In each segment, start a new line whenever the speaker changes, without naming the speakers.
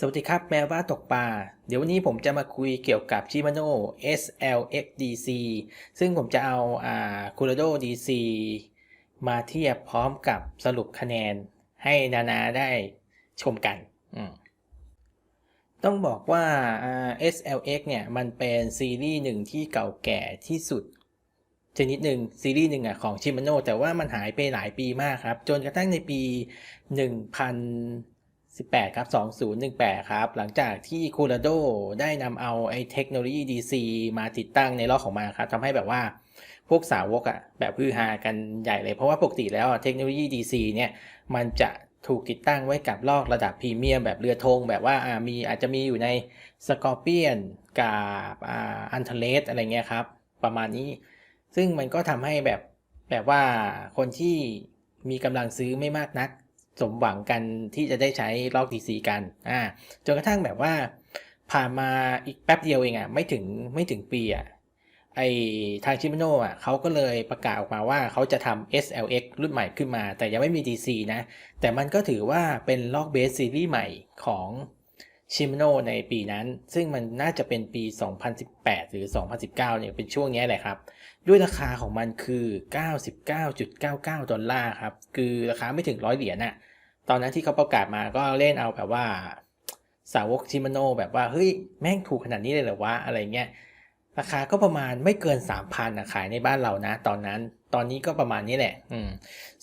สวัสดีครับแมวบ้าตกปลาเดี๋ยววันนี้ผมจะมาคุยเกี่ยวกับ Shimano SLXDC ซึ่งผมจะเอาอ่า Curado DC มาเทียบพร้อมกับสรุปคะแนนให้นานาได้ชมกัน ต้องบอกว่า SLX เนี่ยมันเป็นซีรีส์หนึ่งที่เก่าแก่ที่สุดชนิดหนึ่งซีรีส์หนึ่งอะของชิม a โนแต่ว่ามันหายไปหลายปีมากครับ จนกระทั่งในปี 18 ครับ 2018 ครับ หลังจากที่คูราโดได้นำเอาไอ้เทคโนโลยี DC มาติดตั้งในล้อของมันครับทำให้แบบว่าพวกสาวกอะแบบฮือฮากันใหญ่เลยเพราะว่าปกติแล้วเทคโนโลยี DC เนี่ย มันจะถูกติดตั้งไว้กับลอกระดับพรีเมียมแบบเรือธงแบบว่าอามีอาจจะมีอยู่ในสกอร์เปียนกับอันเทเลสอะไรเงี้ยครับ ประมาณนี้ ซึ่งมันก็ทำให้แบบแบบว่าคนที่มีกำลังซื้อไม่มากนัก สมหวังกันที่จะได้ใช้ลอก DC กันอ่าจนกระทั่งแบบว่าผ่านมาอีกแป๊บเดียวเองอะไม่ถึงไม่ถึงปีอะไอทางชิมโนอะเขาก็เลยประกาศออกมาว่าเขาจะทำ SLX รุ่นใหม่ขึ้นมา แต่ยังไม่มี DC นะ แต่มันก็ถือว่าเป็นลอกเบสซีรีส์ใหม่ของชิมโนในปีนั้น ซึ่งมันน่าจะเป็นปี 2018 หรือ 2019 เนี่ยเป็นช่วงนี้แหละครับ ด้วยราคาของมันคือ 99.99 ดอลลาร์ครับ คือราคาไม่ถึงร้อยเหรียญน่ะ ตอนนั้นที่เขาประกาศมาก็เล่นเอาแบบว่า สาวกชิมโนแบบว่า เฮ้ย แม่งถูกขนาดนี้เลยเหรอวะ อะไรเงี้ย ราคาก็ประมาณไม่เกิน 3,000นะขายในบ้านเรานะ ตอนนั้น ตอนนี้ก็ประมาณนี้แหละ อืม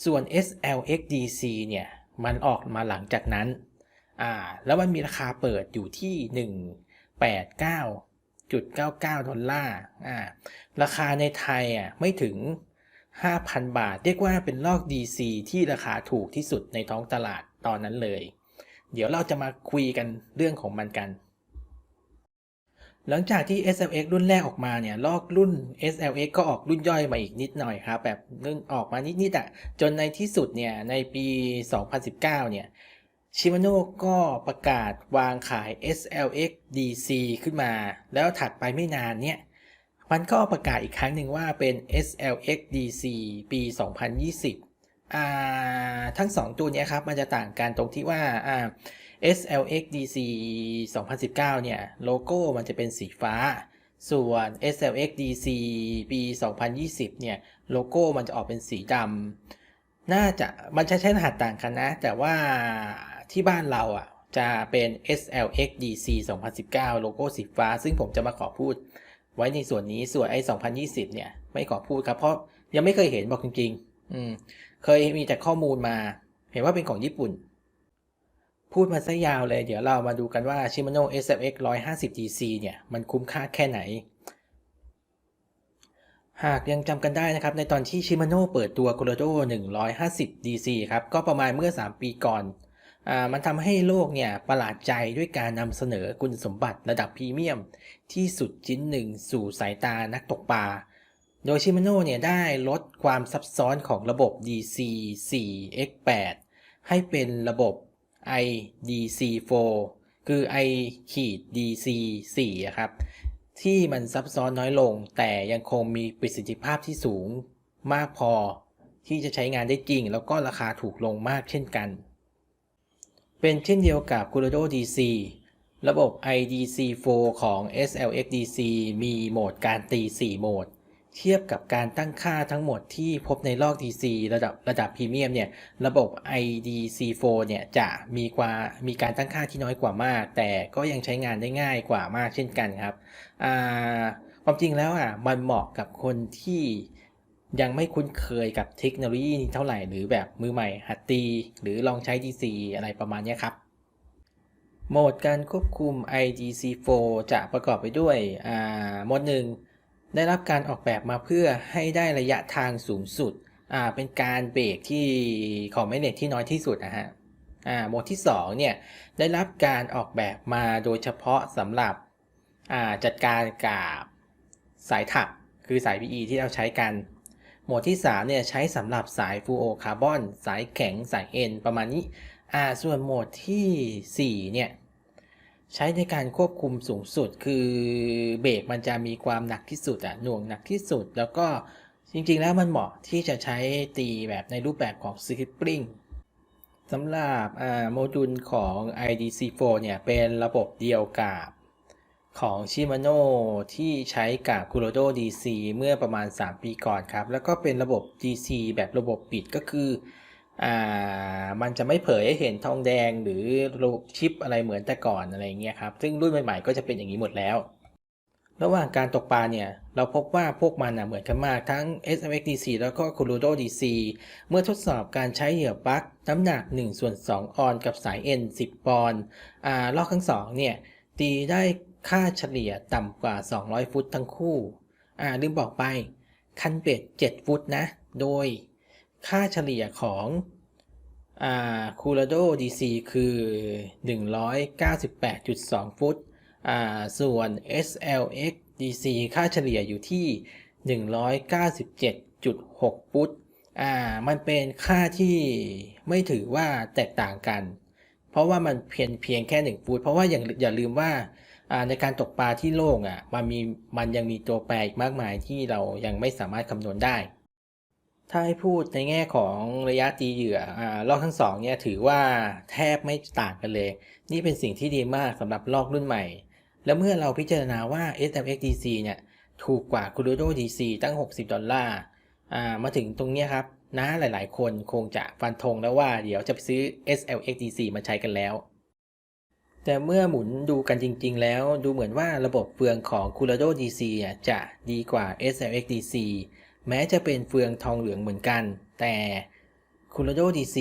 ส่วน SLXDC เนี่ย มันออกมาหลังจากนั้น อ่า แล้วมันมีราคาเปิดอยู่ที่ 189.99 ดอลลาร์ อ่า ราคาในไทยอะไม่ถึง 5,000 บาท เรียกว่าเป็นลอก DC ที่ราคาถูกที่สุดในท้องตลาดตอนนั้นเลย เดี๋ยวเราจะมาคุยกันเรื่องของมันกัน หลังจากที่ SLX รุ่นแรกออกมาเนี่ย ลอกรุ่น SLX ก็ออกรุ่นย่อยมาอีกนิดหน่อยครับแบบรุ่นออกมานิดๆอะจนในที่สุดเนี่ยในปี 2019 เนี่ยชิม a โน่ก็ประกาศวางขาย SLX DC ขึ้นมา แล้วถัดไปไม่นานเนี่ย มันก็ประกาศอีกครั้งหนึ่งว่าเป็น SLX DC ปี 2020อ่าทั้ง 2 ตัวนี้ครับ มันจะต่างกันตรงที่ว่าอ่า SLX DC 2019 เนี่ย โลโก้มันจะเป็นสีฟ้า ส่วน SLX DC ปี 2020 เนี่ย โลโก้มันจะออกเป็นสีดำน่าจะมันจะใช้รหัสต่างกันนะ แต่ว่าที่บ้านเราอะจะเป็น SLX DC 2019 โลโก้สีฟ้า ซึ่งผมจะมาขอพูด ไว้ในส่วนนี้ส่วนไอ้2020เนี่ย ไม่ขอพูดครับ เพราะยังไม่เคยเห็นบอกจริงๆ อืม เคยมีแต่ข้อมูลมา เห็นว่าเป็นของญี่ปุ่น พูดมาซะยาวเลย เดี๋ยวเรามาดูกันว่า Shimano SFX 150 DC เนี่ย มันคุ้มค่าแค่ไหน หากยังจำกันได้นะครับ ในตอนที่ Shimano เปิดตัว Colorado 150 DC ครับ ก็ประมาณเมื่อ 3 ปีก่อน มันทำให้โลกเนี่ยประหลาดใจด้วยการนำเสนอคุณสมบัติระดับพรีเมียม ที่สุดชิ้นหนึ่งสู่สายตานักตกปลา โดยชิม a โน่เนี่ยได้ลดความซับซ้อนของระบบ DC 4 X 8ให้เป็นระบบ IDC 4คือ I ขีด DC 4อะครับ ที่มันซับซ้อนน้อยลง แต่ยังคงมีประสิทธิภาพที่สูงมากพอ ที่จะใช้งานได้จริง แล้วก็ราคาถูกลงมากเช่นกัน เป็นเช่นเดียวกับ Curado DC ระบบ IDC4 ของ SLXDC มีโหมดการตี 4 โหมด เทียบกับการตั้งค่าทั้งหมดที่พบในลอก DC ระดับระดับพรีเมียมเนี่ย ระบบ IDC4 เนี่ยจะมีกว่ามีการตั้งค่าที่น้อยกว่ามาก แต่ก็ยังใช้งานได้ง่ายกว่ามากเช่นกันครับ ความจริงแล้วอะมันเหมาะกับคนที่ ยังไม่คุ้นเคยกับเทคโนโลยีนี้เท่าไหร่หรือแบบมือใหม่หัดตี หรือลองใช้ DC อะไรประมาณนี้ครับ โหมดการควบคุม IDC4 จะประกอบไปด้วยโหมดหนึ่งได้รับการออกแบบมาเพื่อให้ได้ระยะทางสูงสุด เป็นการเบรกที่ของแมเนตที่น้อยที่สุดนะฮะโหมดที่ 2 เนี่ย ได้รับการออกแบบมาโดยเฉพาะสำหรับจัดการกับสายถักคือสาย PE ที่เราใช้กัน หมดที่3เนี่ยใช้สำหรับสายฟูโอคาร์บอนสายแข็งสายเอ็นประมาณนี้อ่าส่วนโหมดที่4เนี่ยใช้ในการควบคุมสูงสุดคือเบรกมันจะมีความหนักที่สุดอะหน่วงหนักที่สุด แล้วก็จริงๆแล้วมันเหมาะที่จะใช้ตีแบบในรูปแบบของ Scrippling สำหรับโมดูลของ IDC4 เนี่ยเป็นระบบเดียวกับ ของ Shimano ที่ใช้กับ Kurodo DC เมื่อประมาณ 3 ปีก่อนครับ แล้วก็เป็นระบบ DC แบบระบบปิดก็คืออ่ามันจะไม่เผยให้เห็นทองแดงหรือระบบชิปอะไรเหมือนแต่ก่อนอะไรเงี้ยครับ ซึ่งรุ่นใหม่ๆก็จะเป็นอย่างนี้หมดแล้ว ระหว่างการตกปลาเนี่ย เราพบว่าพวกมันนะเหมือนกันมากทั้ง SMX DC แล้วก็ Kurodo DC เมื่อทดสอบการใช้เหยื่อปลั๊กน้ำหนัก1ส่วน2ออนกับสาย N 10 ปอนด์อ่าลอกทั้งสองเนี่ยตีได้ ค่าเฉลี่ยต่ำกว่า 200 ฟุตทั้งคู่ อ่าลืมบอกไป คันเบ็ด7 ฟุตนะ โดยค่าเฉลี่ยของอ่า Colorado DC คือ 198.2 ฟุต อ่า ส่วน SLX DC ค่าเฉลี่ยอยู่ที่ 197.6 ฟุต อ่า มันเป็นค่าที่ไม่ถือว่าแตกต่างกัน เพราะว่ามันเพียงเพียงแค่ 1 ฟุต เพราะว่าอย่าอย่าลืมว่า ในการตกปลาที่โล่งอะมันมีมันยังมีตัวแปรอีกมากมายที่เรายังไม่สามารถคำนวณได้ ถ้าให้พูดในแง่ของระยะตีเหยื่ออ่าลอกทั้งสองเนี่ยถือว่าแทบไม่ต่างกันเลย นี่เป็นสิ่งที่ดีมากสำหรับลอกรุ่นใหม่ แล้วเมื่อเราพิจารณาว่า SMX DC เนี่ยถูกกว่า Kurodo DC ตั้ง 60 ดอลลาร์อ่ามาถึงตรงนี้ครับนะหลายๆ คนคงจะฟันธงแล้วว่าเดี๋ยวจะไปซื้อ SLX DC มาใช้กันแล้ว แต่เมื่อหมุนดูกันจริง ๆ แล้วดูเหมือนว่าระบบเฟืองของ Kurodo DC จะดีกว่า SLX DC แม้จะเป็นเฟืองทองเหลืองเหมือนกัน แต่ Kurodo DC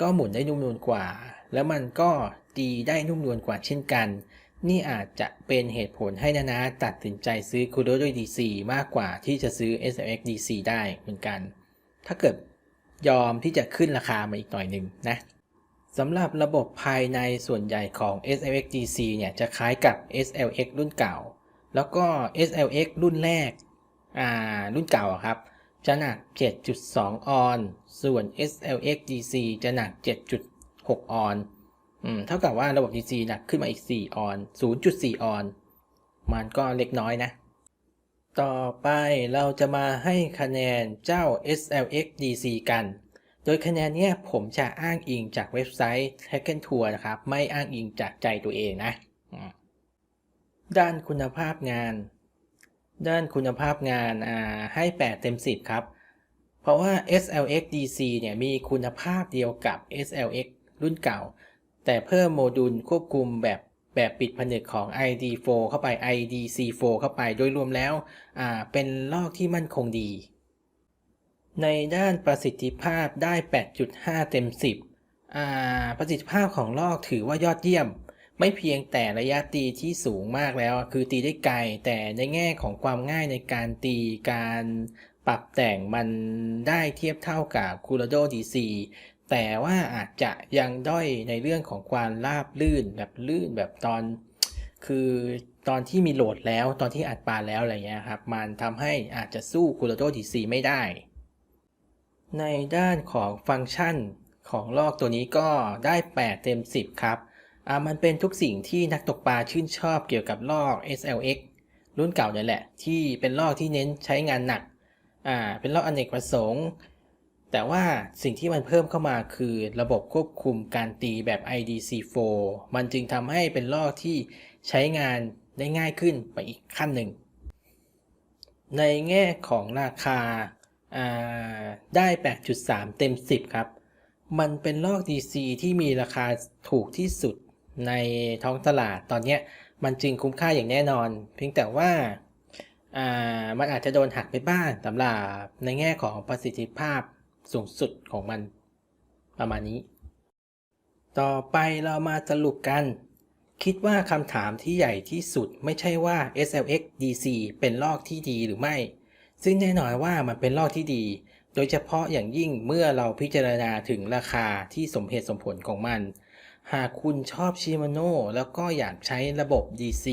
ก็หมุนได้นุ่มนวลกว่า แล้วมันก็ตีได้นุ่มนวลกว่าเช่นกัน นี่อาจจะเป็นเหตุผลให้นานาตัดสินใจซื้อ Kurodo DC มากกว่าที่จะซื้อ SLX DC ได้เหมือนกัน ถ้าเกิดยอมที่จะขึ้นราคามาอีกหน่อยหนึ่งนะ สำหรับระบบภายในส่วนใหญ่ของ SLX DC เนี่ยจะคล้ายกับ SLX รุ่นเก่า แล้วก็ SLX รุ่นแรก อ่า รุ่นเก่าอะครับ จะหนัก 7.2 ออน ส่วน SLX DC จะหนัก 7.6 ออน อืม เท่ากับว่าระบบ DC หนักขึ้นมาอีก 4 ออน 0.4 ออน มันก็เล็กน้อยนะ ต่อไปเราจะมาให้คะแนนเจ้า SLX DC กัน โดยคะแนนเนี้ยผมจะอ้างอิงจากเว็บไซต์ Hacken Tour นะครับ ไม่อ้างอิงจากใจตัวเองนะ ด้านคุณภาพงาน ด้านคุณภาพงานให้ 8 เต็ม 10 ครับ เพราะว่า SLX DC เนี่ยมีคุณภาพเดียวกับ SLX รุ่นเก่า แต่เพิ่มโมดูลควบคุมแบบแบบปิดผนึกของ ID4 เข้าไป IDC4 เข้าไป โดยรวมแล้วเป็นลอกที่มั่นคงดี ในด้านประสิทธิภาพได้ 8.5 เต็ม 10 อ่า ประสิทธิภาพของลอกถือว่ายอดเยี่ยม ไม่เพียงแต่ระยะตีที่สูงมากแล้ว คือตีได้ไกล แต่ในแง่ของความง่ายในการตีการปรับแต่งมันได้เทียบเท่ากับ Curado DC แต่ว่าอาจจะยังด้อยในเรื่องของความราบลื่นแบบลื่นแบบตอน คือตอนที่มีโหลดแล้วตอนที่อัดปลาแล้วอะไรเงี้ยครับ มันทำให้อาจจะสู้ Curado DC ไม่ได้ ในด้านของฟังก์ชันของลอกตัวนี้ก็ได้ 8 เต็ม 10 ครับอ่ามันเป็นทุกสิ่งที่นักตกปลาชื่นชอบเกี่ยวกับลอก SLX รุ่นเก่าเนี่ยแหละ ที่เป็นลอกที่เน้นใช้งานหนัก อ่า เป็นลอกอเนกประสงค์ แต่ว่าสิ่งที่มันเพิ่มเข้ามาคือระบบควบคุมการตีแบบ IDC4 มันจึงทำให้เป็นลอกที่ใช้งานได้ง่ายขึ้นไปอีกขั้นหนึ่ง ในแง่ของราคา ได้ 8.3 เต็ม 10 ครับ มันเป็นลอก DC ที่มีราคาถูกที่สุดในท้องตลาดตอนนี้มันจึงคุ้มค่าอย่างแน่นอน เพียงแต่ว่าอ่ามันอาจจะโดนหักไปบ้างสำหรับในแง่ของประสิทธิภาพสูงสุดของมันประมาณนี้ ต่อไปเรามาสรุปกัน คิดว่าคำถามที่ใหญ่ที่สุดไม่ใช่ว่า SLX DC เป็นลอกที่ดีหรือไม่ ซึ่งแน่นอนว่ามันเป็นลอกที่ดี โดยเฉพาะอย่างยิ่งเมื่อเราพิจารณาถึงราคาที่สมเหตุสมผลของมัน หากคุณชอบชิมาโน่แล้วก็อยากใช้ระบบ DC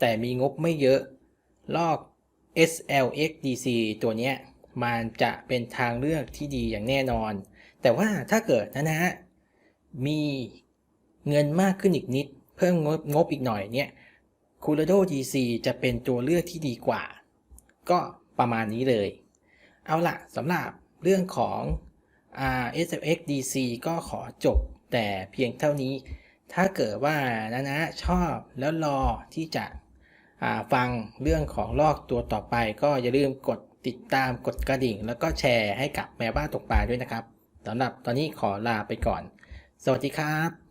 แต่มีงบไม่เยอะลอก SLX DC ตัวเนี้ยมันจะเป็นทางเลือกที่ดีอย่างแน่นอน แต่ว่าถ้าเกิดนะนะฮะมีเงินมากขึ้นอีกนิด เพิ่มงบงบอีกหน่อยเนี่ย Curado DC จะเป็นตัวเลือกที่ดีกว่า ก็ ประมาณนี้เลย เอาละสำหรับเรื่องของอ่า SFX DC ก็ขอจบแต่เพียงเท่านี้ ถ้าเกิดว่านะนะชอบแล้วรอที่จะฟังเรื่องของลอกตัวต่อไป ก็อย่าลืมกดติดตามกดกระดิ่ง แล้วก็แชร์ให้กับแม่บ้านตกปลาด้วยนะครับสำหรับตอนนี้ขอลาไปก่อน สวัสดีครับ